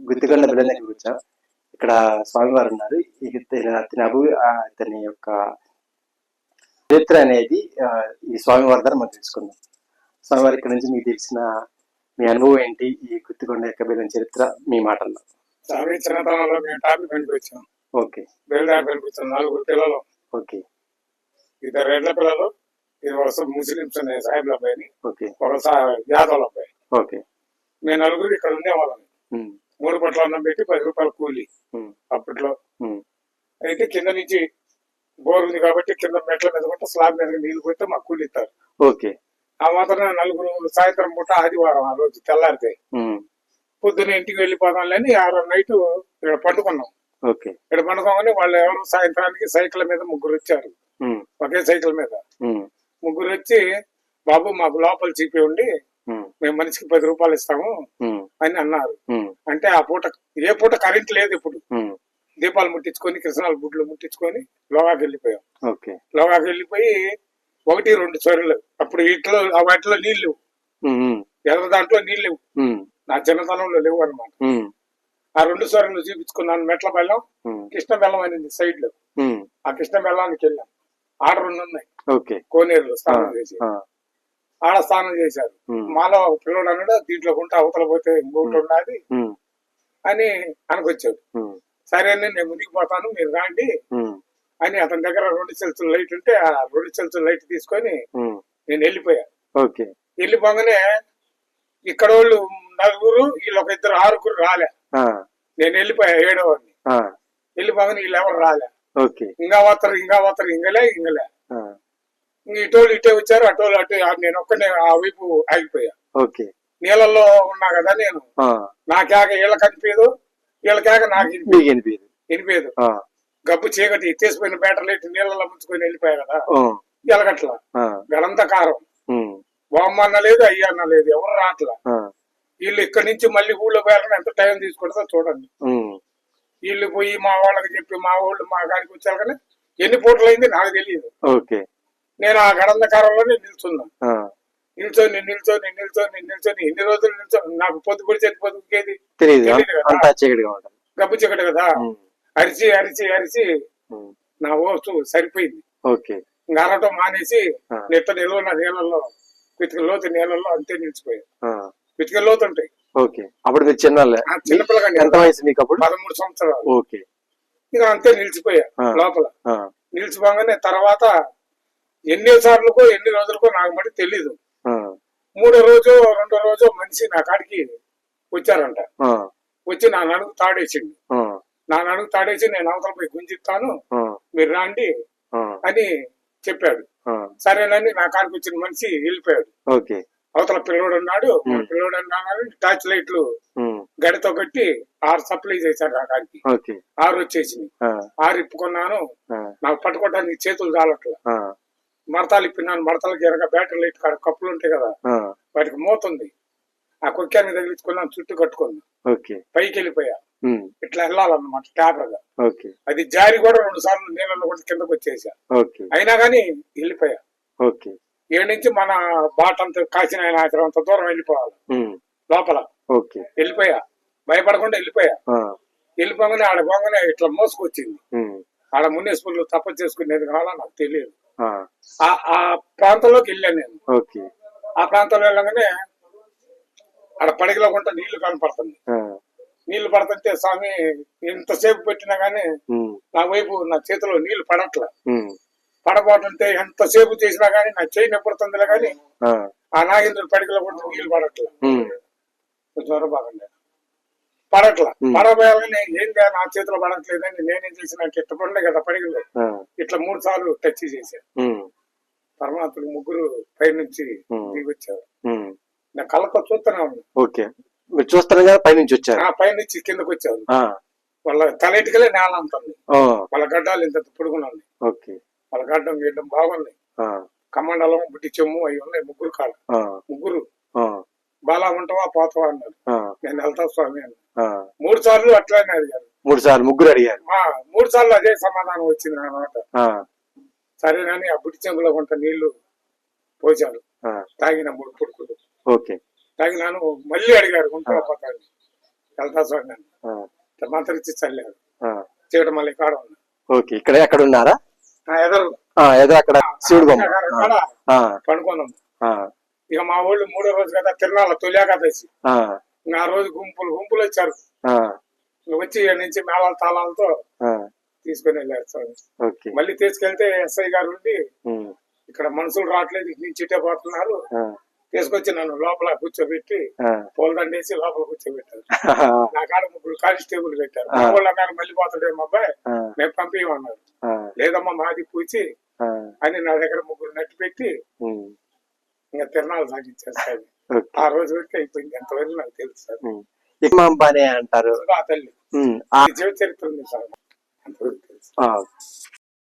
గుత్తికొండ బిడ్డలకి వచ్చాం ఇక్కడ స్వామివారు ఉన్నారు. అతని అభి ఆ, ఇతని యొక్క చరిత్ర అనేది ఈ స్వామివారి ద్వారా మనం తెలుసుకుందాం. స్వామివారి ఇక్కడ నుంచి మీకు తెలిసిన మీ అనుభవం ఏంటి? ఈ గుత్తికొండ యొక్క బిడ్డల చరిత్ర మీ మాటల్లో. స్వామి చిన్నతనంలో మేము టాపిక్ కనిపించాం ఓకే. బయలుదేరి కనిపించాం నలుగురు పిల్లలు. ఓకే. ఇద్దరు రెడ్ల పిల్లలు ఇది ఒక ముస్లింస్ అనే సాహిబ్ల అబ్బాయిని ఓకే. ఒక యాదవుల అబ్బాయి ఓకే. మేము నలుగురు ఇక్కడ ఉండేవాళ్ళం. మూడు పట్ల అన్నం పెట్టి పది రూపాయలు కూలి. అప్పట్లో. అయితే కింద నుంచి బోర్ ఉంది కాబట్టి కింద మెట్ల మీద కొంటే స్లాబ్ మీద నీళ్ళు పోతే మాకు కూలి ఇస్తారు. ఓకే. ఆ మాత్రం నలుగురు సాయంత్రం పూట ఆదివారం ఆ రోజు తెల్లారితే ఉమ్, పొద్దున్న ఇంటికి వెళ్ళిపోదాంలేని ఆరో నైట్ ఇక్కడ పండుకున్నాం. ఓకే. ఇక్కడ పండుకోగానే వాళ్ళు ఎవరు సాయంత్రానికి సైకిల్ మీద ముగ్గురు వచ్చారు. ఒకే సైకిల్ మీద. ముగ్గురు వచ్చి బాబు మాకు లోపల చీపి ఉండి మేము మనిషికి పది రూపాయలు ఇస్తాము అని అన్నారు. అంటే ఆ పూట ఏ పూట కరెంట్ లేదు ఇప్పుడు. దీపాలు ముట్టించుకొని కృష్ణాల గుడ్లు ముట్టించుకొని లోగాకి వెళ్ళిపోయాం. లోగాకి వెళ్ళిపోయి ఒకటి రెండు చొరలు. అప్పుడు ఇట్లో ఆ వాటిలో నీళ్ళు ఎర్ర దాంట్లో నీళ్ళు నా చిన్నతనంలో లేవు అనమాట ఆ రెండు చొరలు చూపించుకున్నాను. మెట్ల బెల్లం కృష్ణ బెల్లం అనేది సైడ్లో. ఆ కృష్ణ బెల్లానికి వెళ్ళాం. ఆడ రెండు ఉన్నాయి. కోనేరులో స్నానం చేసి. ఆడ స్నానం చేశారు. మాలో ఒక పిల్లడు అన్నాడు దీంట్లో గుంట అవతల పోతే ఇంకోటి ఉన్నది అని అనుకొచ్చాడు. సరే అని నేను మునిగిపోతాను మీరు రాండి అని అతని దగ్గర రెండు సెల్సుల లైట్ ఉంటే ఆ రెండు సెల్సుల లైట్ తీసుకొని నేను వెళ్ళిపోయా. ఓకే. వెళ్ళిపోగానే ఇక్కడ వాళ్ళు నలుగురు వీళ్ళు ఒక ఇద్దరు ఆరుగురు రాలే. నేను వెళ్ళిపోయా ఏడో వెళ్ళిపోగానే వీళ్ళు ఎవరు రాలే. ఓకే. ఇంకా పోతారు ఇంకా పోతారు ఇంగలే ఇంగలే ఇటోళ్ళు ఇటే వచ్చారు అటోళ్ళు అటు నేను ఒక్కనే ఆ వైపు ఆగిపోయా. ఓకే. నీళ్ళల్లో ఉన్నా కదా నేను. నా కేక వీళ్ళకి అనిపించదు వీళ్ళ కేక నాకు వినిపించదు గబ్బు చీకటి తీసిపోయిన బ్యాటర్లు ఎట్టి నీళ్ళలో ముంచుకొని వెళ్ళిపోయా కదా. ఎలగట్ల. గడంత కారం. బామ్మ అన్న లేదు అయ్య అన్న లేదు ఎవరు రాట్లా వీళ్ళు ఇక్కడి నుంచి మళ్ళీ ఊళ్ళో పోయాలని ఎంత టైం తీసుకుంటుందో చూడండి. వీళ్ళు పోయి మా వాళ్ళకి చెప్పి మా వాళ్ళు మా గాడికి వచ్చారు కానీ ఎన్ని పూటలు అయింది నాకు తెలియదు. ఓకే. నేను ఆ గడంధకారంలోనే నిల్చున్నా. నిల్చొని నిల్చొని నిల్చొని నిల్చొని ఎన్ని రోజులు నిల్చొని? నాకు పొద్దు పొడి చేతి పొద్దుకేది గబ్బు చిక్కటి కదా? అరిచి అరిచి అరిచి నా ఓసు సరిపోయింది. ఇంకా అరవటం మానేసి. నెత్త నిల్వ నీళ్ళల్లో పితిక లోతు నీళ్ళల్లో అంతే నిలిచిపోయాయి ఆ, పితిక లోతు ఉంటాయి. ఓకే. అప్పుడు మీరు ఆ చిన్నపిల్లగా ఎంత వయసు మీకు అప్పుడు? పదమూడు సంవత్సరాలు. ఓకే. ఇక అంతే నిలిచిపోయా. లోపల. నిలిచిపోగానే తర్వాత ఎన్ని సార్లుకో ఎన్ని రోజులకో నాకు మటు తెలీదు. మూడో రోజు రెండో రోజు మనిషి నా కాడికి వచ్చారంట. వచ్చి నా నడుగు తాడేసిండు. నా నడుగు తాడేసి నేను అవతల పోయి గుంజిస్తాను మీరు రాండి అని చెప్పాడు. సరేనని నా కాడికి వచ్చిన మనిషి వెళ్ళిపోయాడు. అవతల పిల్లోడు ఉన్నాడు. పిల్లోడు అన్నాడు టార్చ్ లైట్లు గడితో కట్టి ఆరు సప్లై చేశారు నా కాడికి. ఆరు వచ్చేసింది ఆ, ఆరు ఇప్పుకున్నాను. నాకు పట్టుకోవడానికి చేతులు ఆ, మడతాలు ఇప్పినాను మడతలకి ఎరగ బ్యాటరీ లైట్ కాడ కప్పులు ఉంటాయి కదా వాటికి మూతుంది ఆ కుక్కాన్ని తగిలించుకున్నాను చుట్టూ కట్టుకున్నా. ఓకే. పైకి వెళ్ళిపోయా. ఇట్లా వెళ్ళాలన్నమాట ట్యాపర్గా ఓకే. అది జారి కూడా రెండు సార్లు నీళ్ళలో కూడా కిందకు వచ్చేసా. ఓకే. అయినా కానీ వెళ్ళిపోయా. ఓకే. ఏడు నుంచి మన బాట అంత కాసిన ఆయన అంత దూరం వెళ్ళిపోవాలి. లోపల. వెళ్ళిపోయా. భయపడకుండా వెళ్ళిపోయా. వెళ్ళిపోగానే ఆడ పోగానే ఇట్లా మోసుకొచ్చింది. ఆడ మున్సిపల్ తప్ప చేసుకునేది కావాలా నాకు తెలియదు. ఆ, ప్రాంతంలోకి వెళ్ళాను నేను. ఆ ప్రాంతంలో వెళ్ళగానే ఆడ పడగలో కొంట నీళ్ళు కనపడుతుంది. నీళ్ళు పడుతుంటే స్వామి ఎంతసేపు పెట్టినా గానీ నా వైపు నా చేతిలో నీళ్ళు పడట్ల. పడబోతుంటే ఎంతసేపు చేసినా గానీ నా చేయి నొప్పుడుతుందిలే గానీ ఆ, నాగేంద్రుడు పడికలో కొంట నీళ్ళు పడట్ల. కొంచెం బాగుండే పడట్ల. పడబోయాలని ఏంటి నా చేతిలో పడట్లేదని నేనేం చేసిన ఇట్ట పడలే కదా పడిగలు. ఇట్లా మూడు సార్లు టచ్ చేశాను పరమాత్ముడు ముగ్గురు పై నుంచి. దిగొచ్చారు. నా కళ్ళతో చూస్తూనే ఉన్నా ఓకే. మీరు కదా పైనుంచి వచ్చారు. ఆ పై నుంచి కిందకు వచ్చారు వాళ్ళ తలెటికలే నేల అంటుంది వాళ్ళ గడ్డాలు ఇంత పొడుగున్నాయి. ఓకే. వాళ్ళ గడ్డం గిడ్డం బాగున్నాయి. ఆ, కమండలం బుట్టి చెమ్ము అవి ఉన్నాయి ముగ్గురు ఆ, ముగ్గురు. బాలా ఉంటావా పోతావా అన్నారు ఆ, నేను వెళ్తా స్వామి అన్న ఆ. మూడు సార్లు అట్లానే అడిగారు. మూడు సార్లు ముగ్గురు అడిగారు. మూడు సార్లు అదే సమాధానం వచ్చింది అన్నమాట ఆ, సరేనని ఆ బుట్టి చెంబులో కొంత నీళ్ళు ఆ, తాగిన మూడు పుడుకులు. ఓకే. తాగినాను మళ్ళీ అడిగారు గుంటలో పోతాను. వెళ్తా స్వామి అని ఇట్లా మంత్రించి చల్లారు. చీకటి మళ్ళీ కాడ ఉన్నా ఓకే. ఇక్కడ ఎక్కడ ఉన్నారా? ఎదురు. ఏదో అక్కడ శివుడు బొమ్మ. పడుకున్నాం ఇక మా ఊళ్ళు మూడో రోజు కదా తిరునాళ్ళ తొలియాకదసి ఆ, రోజు గుంపులు గుంపులు వచ్చారు. వచ్చి నుంచి మేళాల తాళాలతో తీసుకొని వెళ్ళారు ఓకే. మళ్ళీ తీసుకెళ్తే ఎస్ఐ గారు ఉండి ఇక్కడ మనుషులు రావట్లేదు ఇటు నుంచి ఇటే పోతున్నారు. తీసుకొచ్చి నన్ను లోపల కూర్చోబెట్టి పూలదండేసి లోపల కూర్చోబెట్టారు. నా కాడ ముగ్గురు కానిస్టేబుల్ పెట్టారు. వాళ్ళు అన్నారు మళ్ళీ పోతాడేమో అబ్బాయి మేము పంపించమన్నారు లేదమ్మా మాది పూచి. అని నా దగ్గర ముగ్గురు నట్టి పెట్టి తిరణాలు సాగించారు సార్. ఆ రోజు వరకు అయిపోయింది. ఎంతవరకు నాకు తెలుసు సార్. అంటారు. ఆ తల్లి. ఉమ్, ఆ, ఈ జీవ చరిత్ర ఉంది సార్. అంతవరకు తెలుసు.